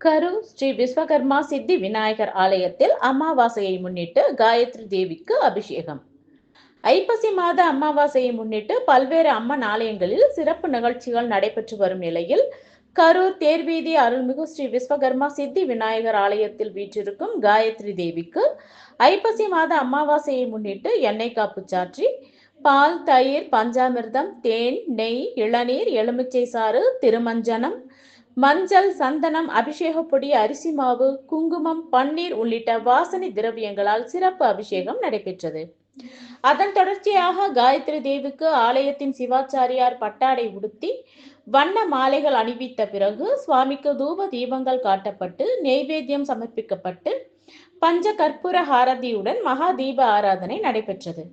கரூர் ஸ்ரீ விஸ்வகர்மா சித்தி விநாயகர் ஆலயத்தில் அமாவாசையை முன்னிட்டு காயத்ரி தேவிக்கு அபிஷேகம். ஐப்பசி மாத அமாவாசையை முன்னிட்டு பல்வேறு அம்மன் ஆலயங்களில் சிறப்பு நிகழ்ச்சிகள் நடைபெற்று வரும் நிலையில் கரூர் தேர்வீதி அருள்மிகு ஸ்ரீ விஸ்வகர்மா சித்தி விநாயகர் ஆலயத்தில் வீற்றிருக்கும் காயத்ரி தேவிக்கு ஐப்பசி மாத அமாவாசையை முன்னிட்டு எண்ணெய் காப்பு சாற்றி பால் தயிர் பஞ்சாமிர்தம் தேன் நெய் இளநீர் எலுமிச்சை சாறு திருமஞ்சனம் மஞ்சள் சந்தனம் அபிஷேக பொடி அரிசி மாவு குங்குமம் பன்னீர் உள்ளிட்ட வாசனை திரவியங்களால் சிறப்பு அபிஷேகம் நடைபெற்றது. அதன் தொடர்ச்சியாக காயத்ரி தேவிக்கு ஆலயத்தின் சிவாச்சாரியார் பட்டாடை உடுத்தி வண்ண மாலைகள் அணிவித்த பிறகு சுவாமிக்கு தூப தீபங்கள் காட்டப்பட்டு நெய்வேத்தியம் சமர்ப்பிக்கப்பட்டு பஞ்ச கற்பூர ஹாரதியுடன் மகா தீப ஆராதனை நடைபெற்றது.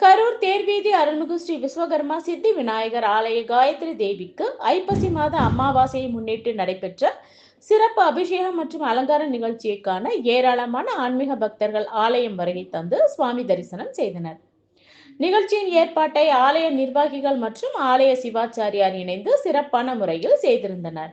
கரூர் தேர்வீதி அருள்மிகு ஸ்ரீ விஸ்வகர்மா சித்தி விநாயகர் ஆலய காயத்ரி தேவிக்கு ஐப்பசி மாத அமாவாசையை முன்னிட்டு நடைபெற்ற சிறப்பு அபிஷேகம் மற்றும் அலங்கார நிகழ்ச்சியைக்கான ஏராளமான ஆன்மீக பக்தர்கள் ஆலயம் வருகை தந்து சுவாமி தரிசனம் செய்தனர். நிகழ்ச்சியின் ஏற்பாட்டை ஆலய நிர்வாகிகள் மற்றும் ஆலய சிவாச்சாரியார் இணைந்து சிறப்பான முறையில் செய்திருந்தனர்.